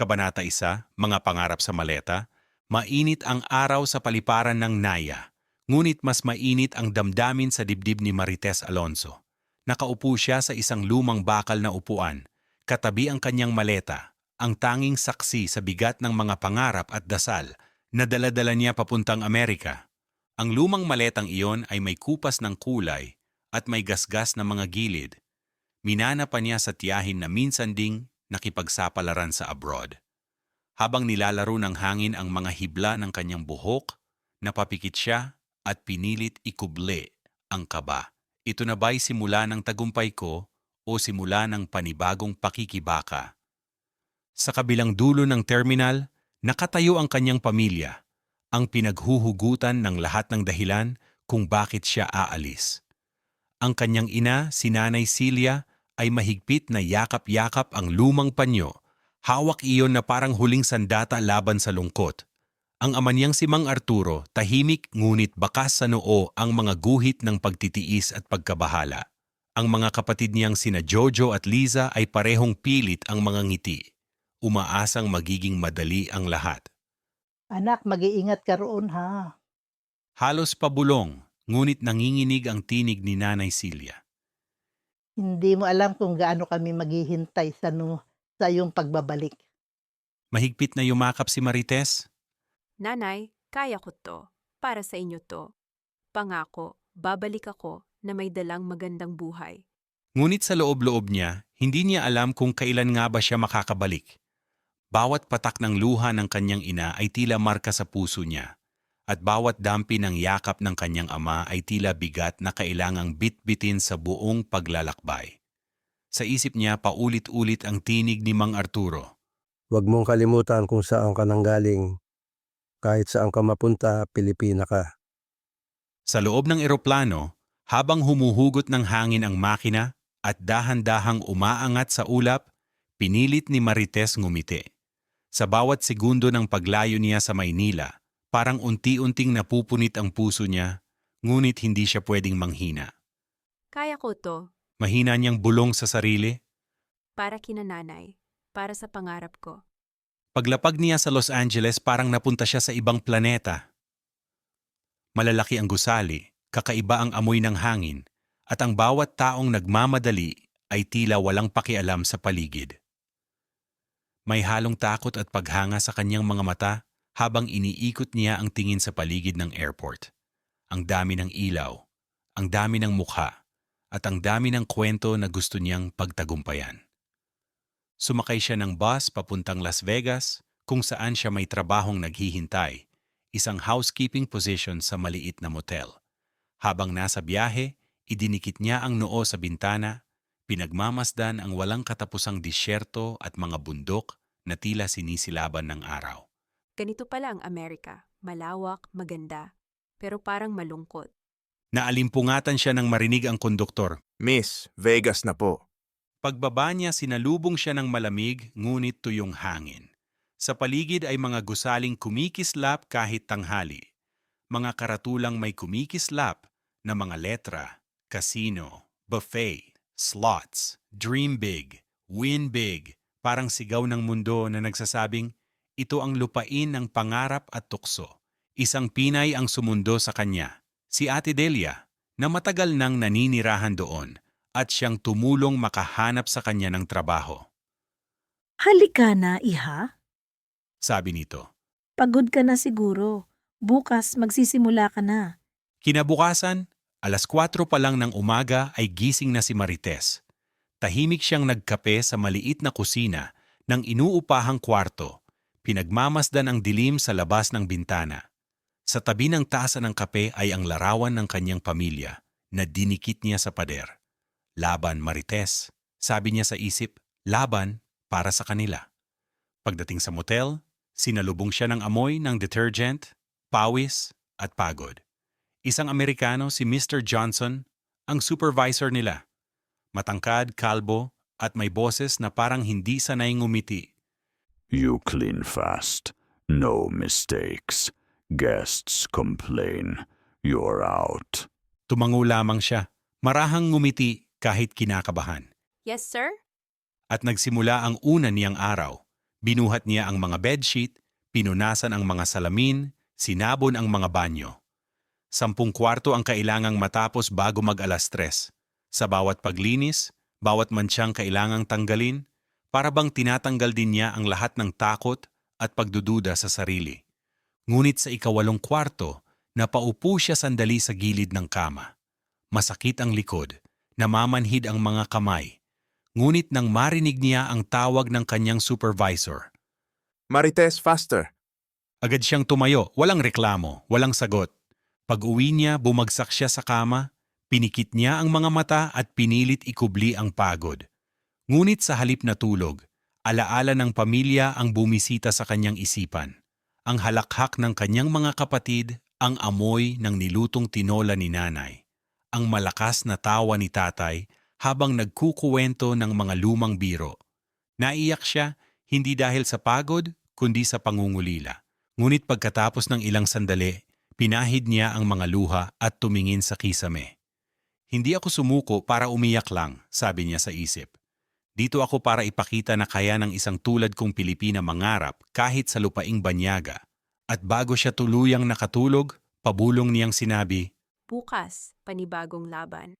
Kabanata 1, Mga Pangarap sa Maleta, Mainit ang araw sa paliparan ng Naya, ngunit mas mainit ang damdamin sa dibdib ni Marites Alonso. Nakaupo siya sa isang lumang bakal na upuan, katabi ang kanyang maleta, ang tanging saksi sa bigat ng mga pangarap at dasal na daladala niya papuntang Amerika. Ang lumang maletang iyon ay may kupas ng kulay at may gasgas na mga gilid. Minana pa niya sa tiyahin na minsan ding nakipagsapalaran sa abroad. Habang nilalaro ng hangin ang mga hibla ng kanyang buhok, napapikit siya at pinilit ikuble ang kaba. Ito na ba'y simula ng tagumpay ko o simula ng panibagong pakikibaka? Sa kabilang dulo ng terminal, nakatayo ang kanyang pamilya, ang pinaghuhugutan ng lahat ng dahilan kung bakit siya aalis. Ang kanyang ina, si Nanay Celia, ay mahigpit na yakap-yakap ang lumang panyo. Hawak iyon na parang huling sandata laban sa lungkot. Ang ama niyang si Mang Arturo, tahimik ngunit bakas sa noo ang mga guhit ng pagtitiis at pagkabahala. Ang mga kapatid niyang sina Jojo at Liza ay parehong pilit ang mga ngiti. Umaasang magiging madali ang lahat. Anak, mag-iingat ka roon ha. Halos pabulong, ngunit nanginginig ang tinig ni Nanay Celia. Hindi mo alam kung gaano kami maghihintay sa, no, sa iyong pagbabalik. Mahigpit na yumakap si Marites. Nanay, kaya ko to. Para sa inyo to. Pangako, babalik ako na may dalang magandang buhay. Ngunit sa loob-loob niya, hindi niya alam kung kailan nga ba siya makakabalik. Bawat patak ng luha ng kanyang ina ay tila marka sa puso niya, at bawat dampi ng yakap ng kanyang ama ay tila bigat na kailangang bitbitin sa buong paglalakbay. Sa isip niya paulit-ulit ang tinig ni Mang Arturo. Huwag mong kalimutan kung saan ka nanggaling. Kahit saan ka mapunta, Pilipina ka. Sa loob ng eroplano, habang humuhugot ng hangin ang makina at dahan-dahang umaangat sa ulap, pinilit ni Marites ngumiti. Sa bawat segundo ng paglayo niya sa Maynila, parang unti-unting napupunit ang puso niya, ngunit hindi siya pwedeng manghina. Kaya ko to. Mahina niyang bulong sa sarili. Para kina nanay. Para sa pangarap ko. Paglapag niya sa Los Angeles parang napunta siya sa ibang planeta. Malalaki ang gusali, kakaiba ang amoy ng hangin, at ang bawat taong nagmamadali ay tila walang pakialam sa paligid. May halong takot at paghanga sa kanyang mga mata habang iniikot niya ang tingin sa paligid ng airport. Ang dami ng ilaw, ang dami ng mukha, at ang dami ng kwento na gusto niyang pagtagumpayan. Sumakay siya ng bus papuntang Las Vegas kung saan siya may trabahong naghihintay, isang housekeeping position sa maliit na motel. Habang nasa biyahe, idinikit niya ang noo sa bintana, pinagmamasdan ang walang katapusang disyerto at mga bundok na tila sinisilaban ng araw. Ganito pala ang Amerika. Malawak, maganda. Pero parang malungkot. Naalimpungatan siya nang marinig ang konduktor. Miss, Vegas na po. Pagbaba niya sinalubong siya ng malamig ngunit tuyong hangin. Sa paligid ay mga gusaling kumikislap kahit tanghali. Mga karatulang may kumikislap na mga letra, casino, buffet, slots, dream big, win big, parang sigaw ng mundo na nagsasabing, ito ang lupain ng pangarap at tukso. Isang Pinay ang sumundo sa kanya, si Ate Delia, na matagal nang naninirahan doon at siyang tumulong makahanap sa kanya ng trabaho. Halika na, iha. Sabi nito. Pagod ka na siguro. Bukas magsisimula ka na. Kinabukasan, alas 4 pa lang ng umaga ay gising na si Marites. Tahimik siyang nagkape sa maliit na kusina ng inuupahang kwarto. Pinagmamasdan ang dilim sa labas ng bintana. Sa tabi ng tasa ng kape ay ang larawan ng kanyang pamilya na dinikit niya sa pader. Laban Marites, sabi niya sa isip, laban para sa kanila. Pagdating sa motel, sinalubong siya ng amoy ng detergent, pawis at pagod. Isang Amerikano si Mr. Johnson, ang supervisor nila. Matangkad, kalbo, at may boses na parang hindi sanay ngumiti. You clean fast. No mistakes. Guests complain. You're out. Tumango lamang siya, marahang ngumiti kahit kinakabahan. Yes, sir? At nagsimula ang una niyang araw. Binuhat niya ang mga bedsheet, pinunasan ang mga salamin, sinabon ang mga banyo. Sampung kwarto ang kailangang matapos bago mag alas tres. Sa bawat paglinis, bawat mansyang kailangang tanggalin, para bang tinatanggal din niya ang lahat ng takot at pagdududa sa sarili. Ngunit sa ikawalong kwarto, napaupo siya sandali sa gilid ng kama. Masakit ang likod, namamanhid ang mga kamay. Ngunit nang marinig niya ang tawag ng kanyang supervisor, Marites, faster! agad siyang tumayo, walang reklamo, walang sagot. Pag-uwi niya, bumagsak siya sa kama, pinikit niya ang mga mata at pinilit ikubli ang pagod. Ngunit sa halip na tulog, alaala ng pamilya ang bumisita sa kanyang isipan. Ang halakhak ng kanyang mga kapatid, ang amoy ng nilutong tinola ni nanay, ang malakas na tawa ni tatay habang nagkukuwento ng mga lumang biro. Naiyak siya hindi dahil sa pagod, kundi sa pangungulila. Ngunit pagkatapos ng ilang sandali, pinahid niya ang mga luha at tumingin sa kisame. Hindi ako sumuko para umiyak lang, sabi niya sa isip. Dito ako para ipakita na kaya ng isang tulad kong Pilipina mangarap kahit sa lupaing banyaga. At bago siya tuluyang nakatulog, pabulong niyang sinabi, Bukas, panibagong laban.